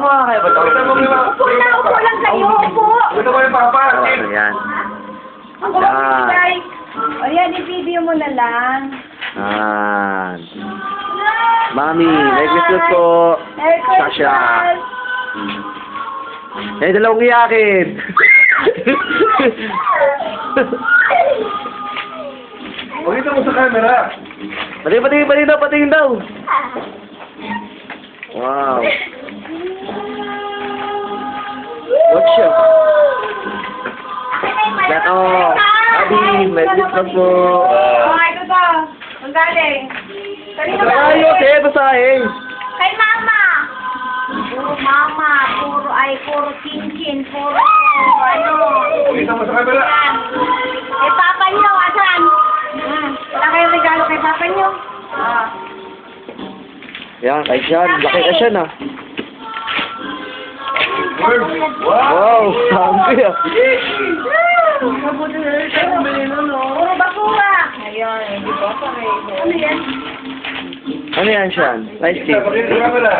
Mama, kaya ba ito? Upo lang, upo lang kayo, upo. Ito mo yung papa. Oh, ayan. Ako magbibigay. O yan, i-video mo na lang. Ayan. Mami, Merry Christmas po. Merry Christmas. Sasha. Eh, dalawang iyakin. Pakita mo sa camera. pati, pati, pati daw, pati daw. Wow. Siya. Nako. Abi, Merry Christmas po. Oh, ito to. Ang galing. Ayos eh, basahin. Kay mama. Puro mama, puro ay puro chinchin, puro ano. Pakita mo sa. Yan. Kay papa niyo, asan? Hmm. Wala kayong regalo kay papa niyo? Ah. Yan, kay Sean. Laki ka Sean ah. Wow, sabi ah. Puro basura. Ayun, hindi ko Ano yan? Ano yan, Sean? Sa camera.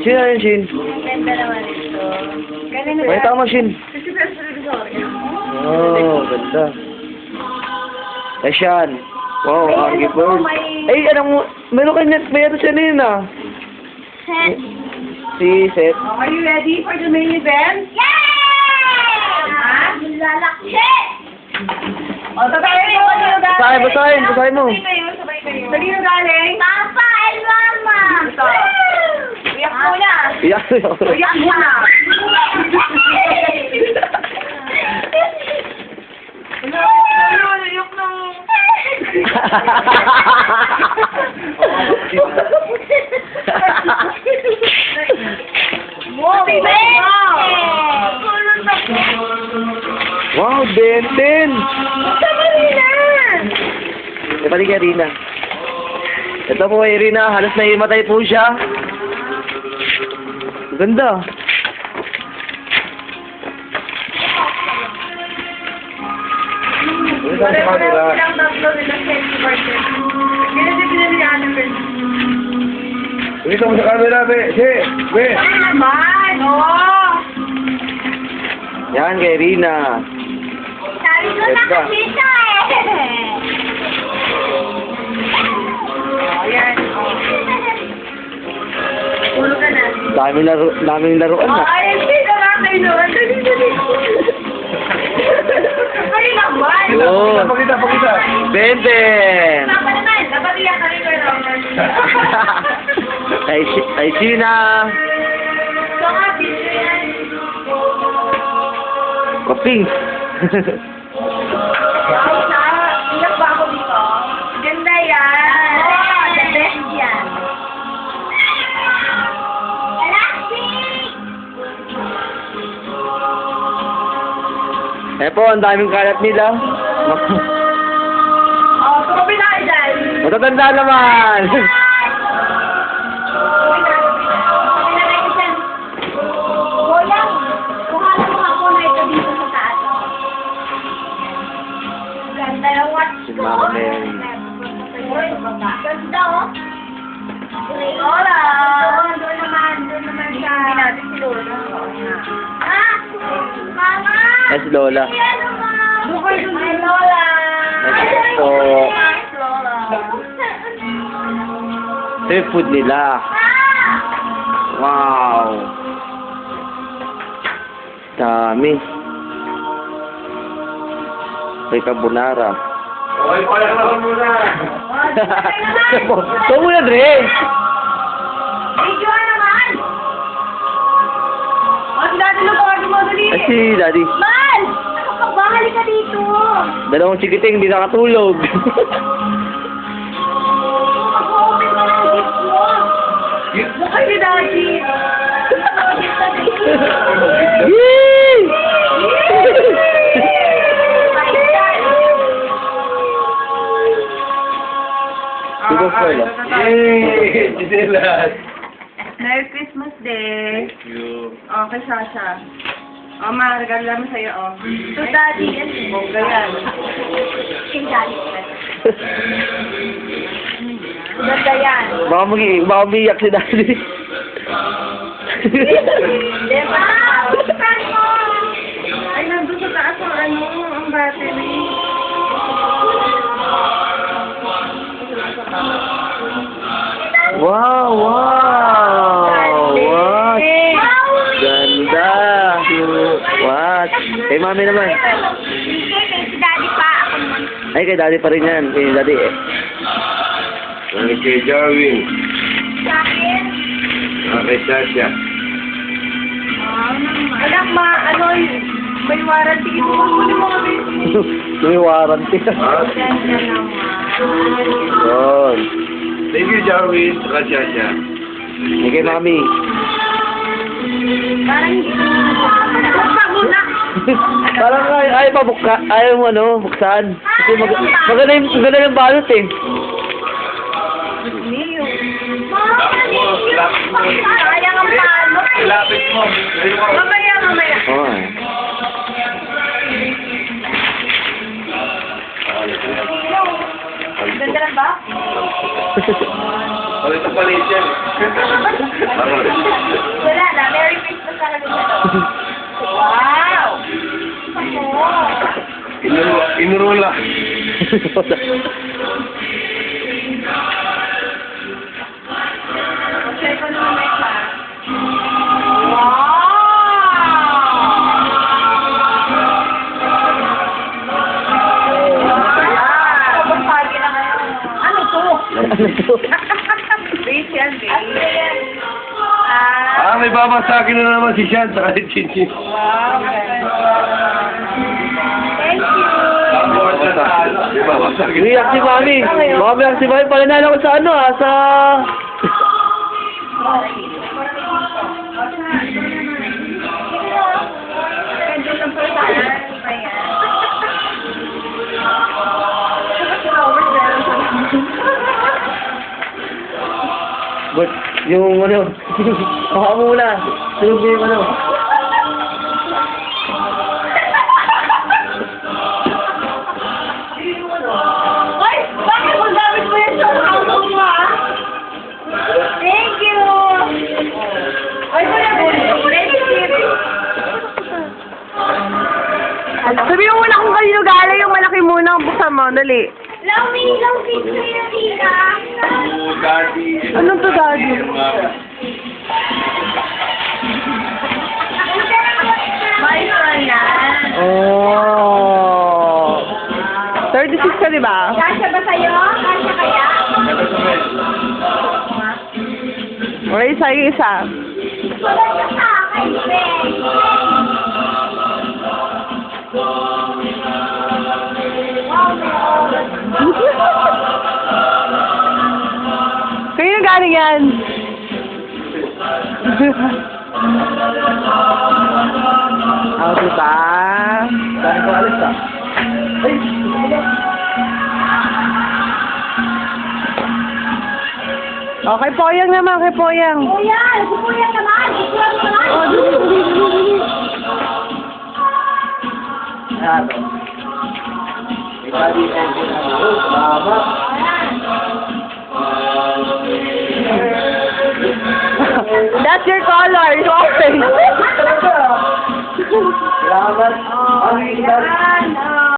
Sino yan, Shin? Ang ganda naman ito. Kanino Pakita mo, Shin. Oh, ganda. Kay Sean. Wow, May ano po, Bird. may- Ay, anong, meron kayo net, may ano siya na yun ah. Si Seth. Are you ready for the main event? Yay! Ha? Lalakse! O, sabay kayo. Kanino galing? Basahin, basahin, basahin mo. Sabay kayo, sabay kayo. Kanino galing? Papa and Mama. Ito. Uyak muna. Iyak Uyak muna. Ano? Ano? Uyak ng... Wow! wow, Benten! Sama nila! E, pati kay Rina. Ito po kay Rina, halos naimatay po siya. Ganda. Pakita mo sa tatlo nila ng Pakita mo sa camera, be. Si, be. Ano naman? Oo! Yan kay Rina. Sabi ko na kasi eh. Ayan. Ulo ka na. Daming laro, daming laruan Oh, na. ay, hindi ka nga kayo. Dali, dali. Ay, naman. Pakita, pakita, pakita. Benten! Papa naman, dapat iyak ka rin kayo. kay, Si- kay Sina. Na, iyak ba ako dito? Ganda yan. Oh, the best yan. eh po, ang daming kalat nila. Oh, tumabi na kayo dyan. Matatanda naman. Lola. Ma? Lola. Lola. Ito yung food nila. Wow. Dami. May carbonara. Okay, pala ka naman muna. Ito mo na, Dre. Video naman! O, si Daddy na party mo dali. Ay, si Daddy. Man! Ano ka dito. Dalawang chikiting, hindi nakatulog. Mag-open ka ng gift mo. Daddy. Pearl, ah. Yay! Gisela. Merry Christmas Day. Thank you. Okay, Sasha. O, oh, ma, regalo namin sa'yo. Oh. To Daddy, yan. Bongga yan. Kay Daddy. Ganda yan. Baka, mag baka umiyak si Daddy. Diba? Buksan mo. Ay, nandun sa taas ang ano, ang battery. Wow, wow! Kay mami naman. Sige, kay si daddy pa. Ako naman. Ay, kay daddy pa rin yan. Kay daddy eh. Ano kay Jarwin? Sa akin. Ah, kay Sasha. Anak, ma, ano, may warranty. Ito mo mga baby. May warranty. Ah, Ganda naman. Yun. thank you, Jarwin. Saka Sasha. Ay, kay mami. Parang hindi ko ayaw pa bukka, ayaw mo ano, buksan. Kasi mag maganda yung, maganda yung balot eh. Niyo. Sayang ang palo. Lapit mo. Mamaya, mamaya. Oo eh. Ganda lang ba? Palit ang palit yan. Wala na. Merry Christmas na ano to? Base yan, base. Ah, may babasagin na naman si Sean sa kahit chinchin. Wow, Thank you. Tapos na tayo. May babasagin. Iyak si mami. Mami si mami. Pananalo ko sa ano ah, sa... But, yung ano, baka muna. Tulog yung ano. Mo. Dali. Yung tita. Oh, Daddy. Anong to, daddy? Oh. 36 ka, di ba? Kasya ba sa'yo? Kasya kaya? Okay, sa'yo isa. Wala ka akin, Ben. Galing yan? Ah, diba? Ko alis ah. Ay, Okay, Poyang naman, kay Poyang. Si Kuya naman. Kuya naman. Oh, dali, dali, dali, dali. Ayan. Oh. That's your color, orange.